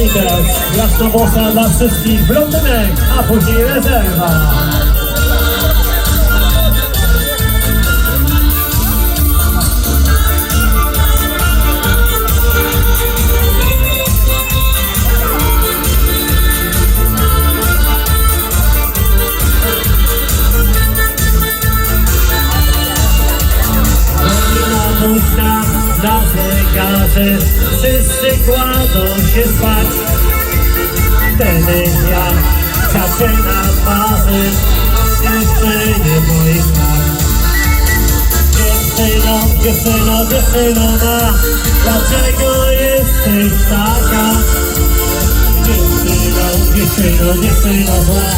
Štítel, Jasnobosa na Českých Brotenek a později rezerva. Now they got si since že quite Ja zaczynam marzyć Dziewczyny moich lat Dziewczyno, dziewczyno, dziewczyno ma Dlaczego jesteś taka? Dziewczyno, dziewczyno, dziewczyno zła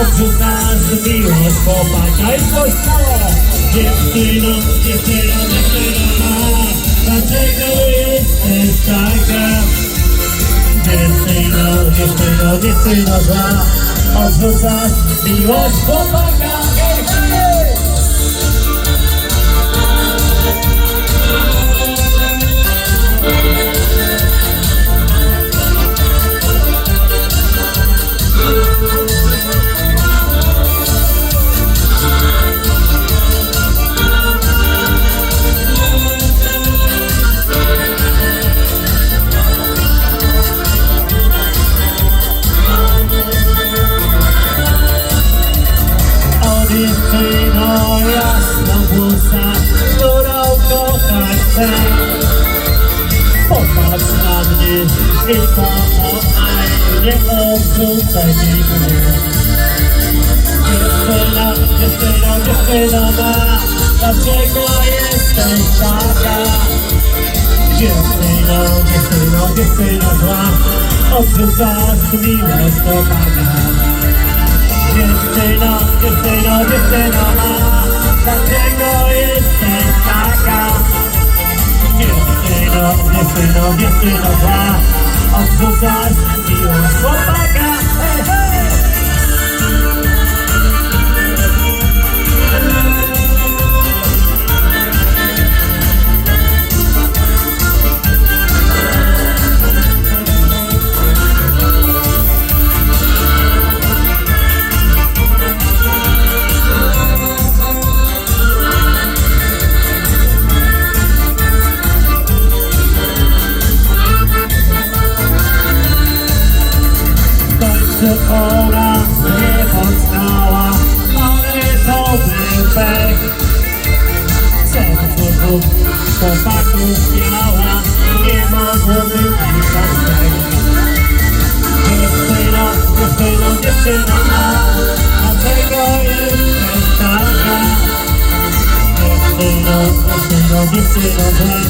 Odrzucasz miłość chłopaka i coś stało Dziewczyno, dziewczyno, dziewczyno ma Dlaczego jesteś Dziewczyno, dziewczyno zła Odrzucasz miłość chłopaka mnie i pokochaj, nie odrzucaj mnie. Dziewczyno, dziewczyno, dziewczyno ma, dlaczego jesteś taka? Dziewczyno, dziewczyno, dziewczyno zła, odrzucasz miłość chłopaka Dziewczyno, dziewczyno, dziewczyno ma. Dlaczego jesteś taka? Dziewczyno, dziewczyno, dziewczyno zła of the so the old Końcu ona nie poznała Ale to był pech. Serce dwóch chłopaków miała Nie mogło być tak Dziewczyno, dziewczyno, dziewczyno ma Dlaczego jesteś taka? Dziewczyno, dziewczyno, dziewczyno zła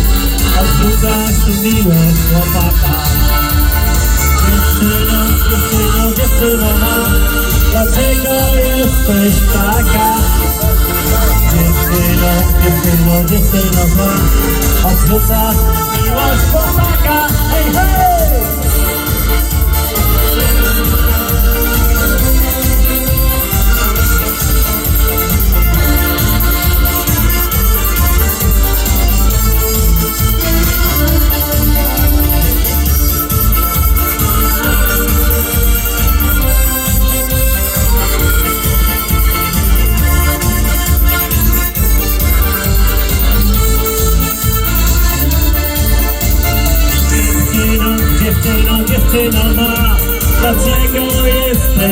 Odrzucasz miłość chłopaka ma Dlaczego jesteś taka? Dziewczyno, dziewczyno, dziewczyno zła Odrzucasz miłość chłopaka Hej, hej!